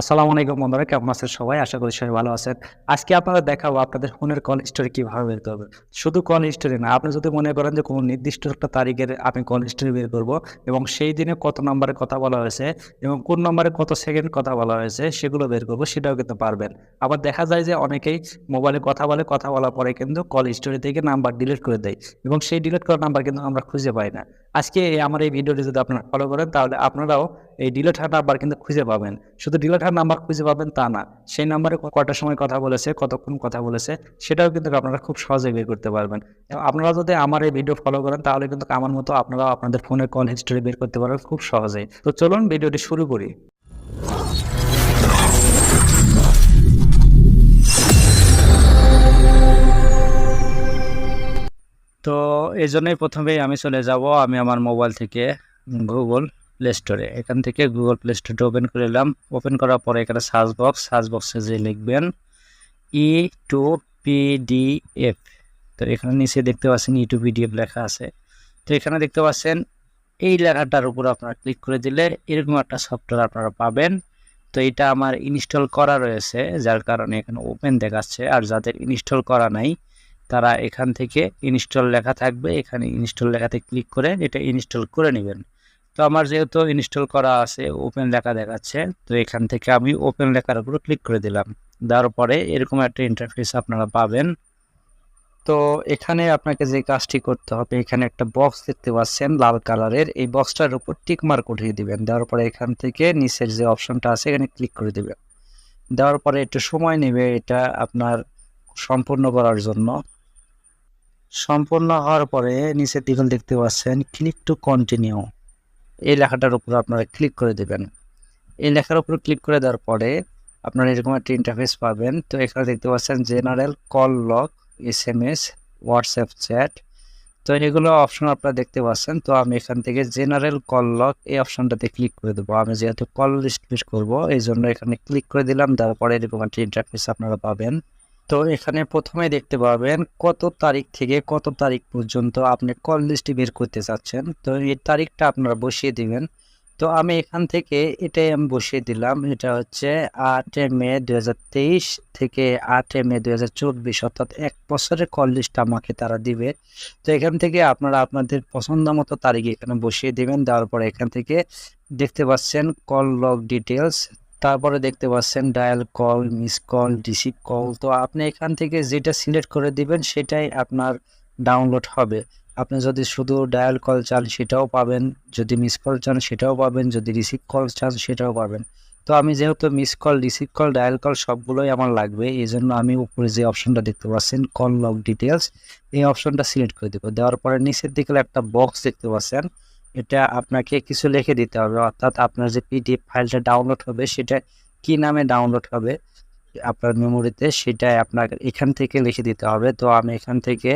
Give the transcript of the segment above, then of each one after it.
আসসালামু আলাইকুম বন্ধুরা, কেমন আছেন সবাই? আশা করি সবাই ভালো আছেন। আজকে আপনারা দেখাবো আপনাদের ফোনের কল হিস্টোরি কীভাবে বের করবে। শুধু কল হিস্টোরি না, আপনি যদি মনে করেন যে কোনো নির্দিষ্ট একটা তারিখের আপনি কল হিস্টোরি বের করব এবং সেই দিনে কত নম্বরে কথা বলা হয়েছে এবং কোন নম্বরে কত সেকেন্ড কথা বলা হয়েছে সেগুলো বের করব, সেটাও কিন্তু পারবেন। আবার দেখা যায় যে অনেকেই মোবাইলে কথা বলে, কথা বলার পরে কিন্তু কল হিস্টোরি থেকে নাম্বার ডিলিট করে দেয় এবং সেই ডিলিট করা নাম্বার কিন্তু আমরা খুঁজে পাই না। আজকে আমার এই ভিডিওটি যদি আপনারা ফলো করেন, তাহলে আপনারাও এই ডিলেট হার নাম্বার কিন্তু খুঁজে পাবেন। শুধু ডিলেট হার নাম্বার খুঁজে পাবেন তা না, সেই নাম্বারে ক- কয়টার সময় কথা বলেছে, কতক্ষণ কথা বলেছে, সেটাও কিন্তু আপনারা খুব সহজে বের করতে পারবেন। আপনারা যদি আমার এই ভিডিও ফলো করেন, তাহলে কিন্তু আমার মতো আপনারাও আপনাদের ফোনের কল হিস্টোরি বের করতে পারবেন খুব সহজেই। তো চলুন ভিডিওটি শুরু করি। তো এই জন্যই প্রথমেই আমি চলে যাব, আমি আমার মোবাইল থেকে গুগল প্লে স্টোরে এখান থেকে গুগল প্লে স্টোরটা ওপেন করে নিলাম ওপেন করার পরে এখানে সার্চ বক্স সার্চ বক্সে যে লিখবেন ই টু পিডিএফ তো এখানে নিচে দেখতে পাচ্ছেন ই টু পিডিএফ লেখা আছে। তো এখানে দেখতে পাচ্ছেন এই লেখাটার উপর আপনারা ক্লিক করে দিলে এরকম একটা সফটওয়্যার আপনারা পাবেন। তো এটা আমার ইনস্টল করা রয়েছে, যার কারণে এখানে ওপেন দেখাচ্ছে। আর যাদের ইনস্টল করা নাই, তারা এখান থেকে ইনস্টল লেখা থাকবে। এখানে ইনস্টল লেখাতে ক্লিক করে এটা ইনস্টল করে নেবেন। তো আমার যেহেতু ইনস্টল করা আছে ওপেন লেখা দেখাচ্ছে, তো এখান থেকে আমি ওপেন লেখার উপর ক্লিক করে দিলাম। দেওয়ার পরে এরকম একটা ইন্টারফেস আপনারা পাবেন। তো এখানে আপনাকে যে কাজটি করতে হবে, এখানে একটা বক্স দেখতে পাচ্ছেন, লাল কালারের। এই বক্সটার উপর টিক মার্ক উঠিয়ে দিবেন। দেওয়ার পরে এখান থেকে নিচের যে অপশনটা আছে, এখানে ক্লিক করে দিবেন। দেওয়ার পরে একটু সময় নেবে এটা আপনার সম্পূর্ণ করার জন্য। সম্পূর্ণ হওয়ার পরে নিচের দিকে দেখতে পাচ্ছেন ক্লিক টু কন্টিনিউ এই লেখাটার উপর আপনারা ক্লিক করে দেবেন। এই লেখার উপর ক্লিক করে দেওয়ার পরে আপনারা এরকম একটা ইন্টারফেস পাবেন। তো এখানে দেখতে পাচ্ছেন general call lock S M S WhatsApp chat তো এগুলো অপশন আপনারা দেখতে পাচ্ছেন। তো আমি এখান থেকে জেনারেল কল লক এই অপশনটাতে ক্লিক করে দেবো। আমি যেহেতু কল লিস্ট করব এই জন্য এখানে ক্লিক করে দিলাম। তারপরে এরকম একটা ইন্টারফেস আপনারা পাবেন। তো এখানে প্রথমে দেখতে পাবেন কত তারিখ থেকে কত তারিখ পর্যন্ত আপনি কল লিস্টটি বের করতে চাচ্ছেন। তো এই তারিখটা আপনারা বসিয়ে দিবেন। তো আমি এখান থেকে এটাই আমি বসিয়ে দিলাম। এটা হচ্ছে আটে মে দু হাজার তেইশ থেকে আটে মে দু হাজার চব্বিশ, অর্থাৎ এক বছরের কল লিস্ট আমাকে তারা দিবে। তো এখান থেকে আপনারা আপনাদের পছন্দ মতো তারিখ এখানে বসিয়ে দিবেন। দেওয়ার পরে এখান থেকে দেখতে পাচ্ছেন কল লগ ডিটেলস তারপরে দেখতে পাচ্ছেন dial call miss call receive call তো আপনি এখান থেকে যেটা সিলেক্ট করে দিবেন সেটাই আপনার ডাউনলোড হবে। আপনি যদি শুধু ডায়াল কল চান সেটাও পাবেন, যদি মিস কল চান সেটাও পাবেন, যদি রিসিভ কল চান সেটাও পাবেন। তো আমি যেহেতু miss call receive call dial call সবগুলোই আমার লাগবে এই জন্য আমি উপরে যে অপশনটা দেখতে পাচ্ছেন কল লগ ডিটেলস এই অপশনটা সিলেক্ট করে দেবো। দেওয়ার পরে নিচের দিকে একটা বক্স দেখতে পাচ্ছেন এটা আপনাকে কিছু লিখে দিতে হবে। অর্থাৎ আপনার যে পিডিএফ ফাইলটা ডাউনলোড হবে, সেটা কি নামে ডাউনলোড হবে আপনার মেমোরিতে সেটা আপনার এখান থেকে লিখে দিতে হবে। তো আমি এখান থেকে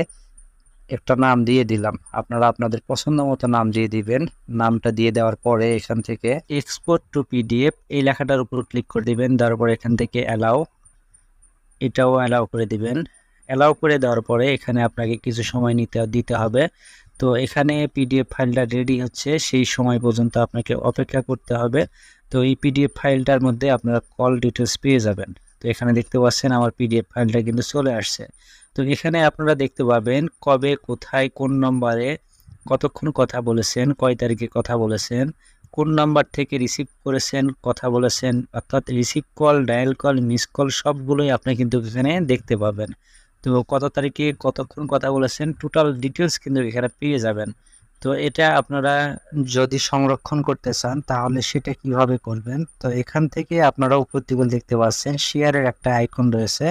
একটা নাম দিয়ে দিলাম। আপনারা আপনাদের পছন্দ মতো নাম দিয়ে দিবেন। নামটা দিয়ে দেওয়ার পরে এখান থেকে এক্সপোর্ট টু পিডিএফ এই লেখাটার উপর ক্লিক করে দিবেন। তারপর এখান থেকে অ্যালাউ এটাও অ্যালাউ করে দিবেন। অ্যালাউ করে দেওয়ার পরে এখানে আপনাকে কিছু সময় নিতে, দিতে হবে। তো এখানে পিডিএফ ফাইলটা রেডি হচ্ছে, সেই সময় পর্যন্ত আপনাকে অপেক্ষা করতে হবে। তো এই পিডিএফ ফাইলটার মধ্যে আপনারা কল ডিটেলস পেয়ে যাবেন। তো এখানে দেখতে পাচ্ছেন আমার পিডিএফ ফাইলটা কিন্তু চলে আসছে। তো এখানে আপনারা দেখতে পাবেন কবে, কোথায়, কোন নম্বরে কতক্ষণ কথা বলেছেন, কয় তারিখে কথা বলেছেন, কোন নাম্বার থেকে রিসিভ করেছেন, কথা বলেছেন, অর্থাৎ receive call dial call miss call সবগুলোই আপনি কিন্তু এখানে দেখতে পাবেন। তো কত তারিখে কতক্ষণ কথা বলেছেন? টোটাল ডিটেলস কিন্তু এখানে পেয়ে যাবেন। তো এটা আপনারা যদি সংরক্ষণ করতে চান, তাহলে সেটা কীভাবে করবেন? তো এখান থেকে আপনারা উপর দিকে দেখতে পাচ্ছেন শেয়ারের একটা আইকন রয়েছে।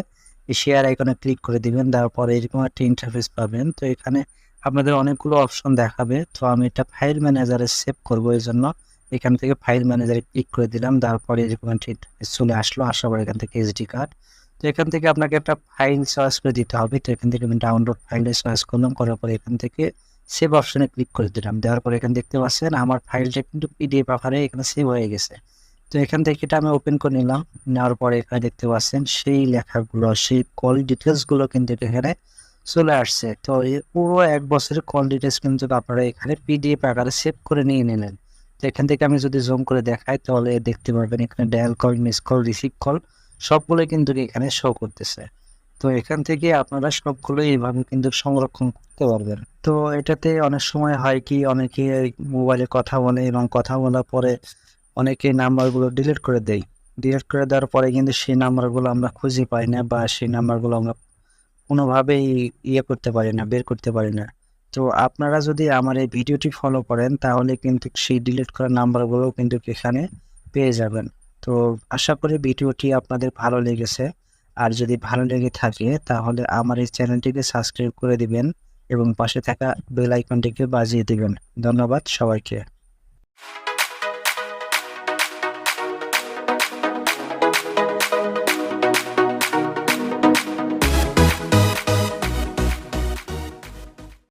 এই শেয়ার আইকনে ক্লিক করে দিবেন তারপরে এরকম একটা ইন্টারফেস পাবেন। তো এখানে আপনাদের অনেকগুলো অপশন দেখাবে। তো আমি এটা ফাইল ম্যানেজারে সেভ করব, এই জন্য এখান থেকে ফাইল ম্যানেজারে ক্লিক করে দিলাম। তারপরে এরকম একটা interface চলে আসলো। আসার পর এখান থেকে এসডি কার্ড তো এখান থেকে আপনাকে একটা ফাইল চয়েস করে দিতে হবে। তো এখান থেকে আমি ডাউনলোড ফাইলে চয়েস করলাম। করার পরে এখান থেকে সেভ অপশনে ক্লিক করে দিলাম। দেওয়ার পরে এখানে দেখতে পাচ্ছেন, আমার ফাইলটা কিন্তু পিডিএফ আকারে এখানে সেভ হয়ে গেছে। তো এখান থেকে এটা আমি ওপেন করে নিলাম। নেওয়ার পরে এখানে দেখতে পাচ্ছেন, সেই লেখাগুলো, সেই কল ডিটেলসগুলো কিন্তু এখানে চলে আসছে। তো পুরো এক বছরের কল ডিটেলস কিন্তু আপনারা এখানে পিডিএফ আকারে সেভ করে নিয়ে নিলেন। তো এখান থেকে আমি যদি জুম করে দেখাই, তাহলে দেখতে পারবেন এখানে dial call miss call receive call সবগুলো কিন্তু এখানে শো করতেছে। তো এখান থেকে আপনারা সবগুলো এইভাবে কিন্তু সংরক্ষণ করতে পারবেন। তো এটাতে অনেক সময় হয় কি, অনেকে মোবাইলে কথা বলে এবং কথা বলার পরে অনেকে নাম্বারগুলো ডিলিট করে দেয়। ডিলিট করে দেওয়ার পরে কিন্তু সেই নাম্বারগুলো আমরা খুঁজে পাই না বা সেই নাম্বারগুলো আমরা কোনোভাবেই ইয়ে করতে পারি না, বের করতে পারি না। তো আপনারা যদি আমার এই ভিডিওটি ফলো করেন, তাহলে কিন্তু সেই ডিলিট করা নাম্বারগুলোও কিন্তু এখানে পেয়ে যাবেন। তো আশা করি ভিডিওটি আপনাদের ভালো লেগেছে। আর যদি ভালো লেগে থাকে, তাহলে আমার এই চ্যানেলটিকে সাবস্ক্রাইব করে দিবেন এবং পাশে থাকা বেল আইকনটিকে বাজিয়ে দিবেন। ধন্যবাদ সবাইকে।